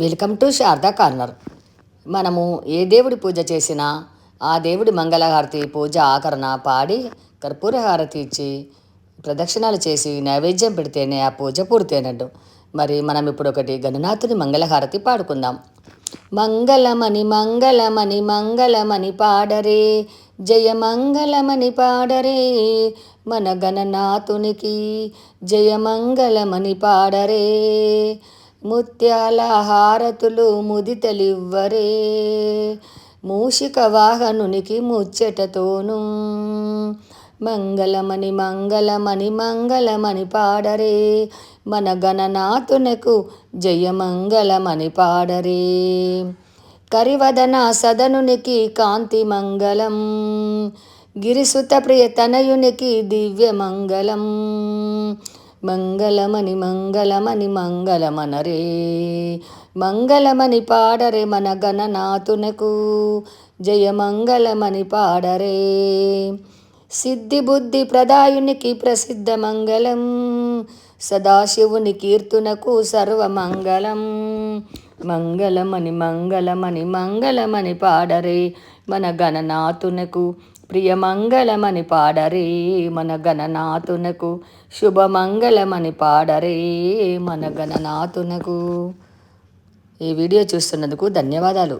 Welcome to Sharada corner. మనము ఏ దేవుడి పూజ చేసినా ఆ దేవుడి మంగళహారతి పూజ ఆకరణ పాడి కర్పూర హారతి ఇచ్చి ప్రదక్షిణాలు చేసి నైవేద్యం పెడితేనే ఆ పూజ పూర్తయినట్టు. మరి మనం ఇప్పుడు ఒకటి గణనాథుని మంగళహారతి పాడుకుందాం. మంగళమణి మంగళమణి మంగళమణి పాడరే జయ మంగళమణి పాడరే మన గణనాథునికి జయ మంగళమణి పాడరే. ముత్యాల హారతులు ముదితలివ్వరే. మూషిక వాహనునికి ముచ్చటతోను మంగళమణి మంగళమణి మంగళమణి పాడరే. మన గణనాథునకు జయమంగళమణి పాడరే. కరివదన సదనునికి కాంతి మంగళం గిరిసుత ప్రియ తనయునికి దివ్య మంగళం మంగళమని మంగళమని మంగళమనరే మంగళమని పాడరే మన గణనాథునకు జయ మంగళమని పాడరే. సిద్ధి బుద్ధి ప్రదాయునికి ప్రసిద్ధ మంగళం సదాశివుని కీర్తునకు సర్వమంగళం మంగళమని మంగళమని మంగళమని పాడరే మన గణనాథునకు ప్రియమంగళమని పాడరే మన గణనాథునకు శుభమంగళమని పాడరే మన గణనాథునకు ఈ వీడియో చూస్తున్నందుకు ధన్యవాదాలు.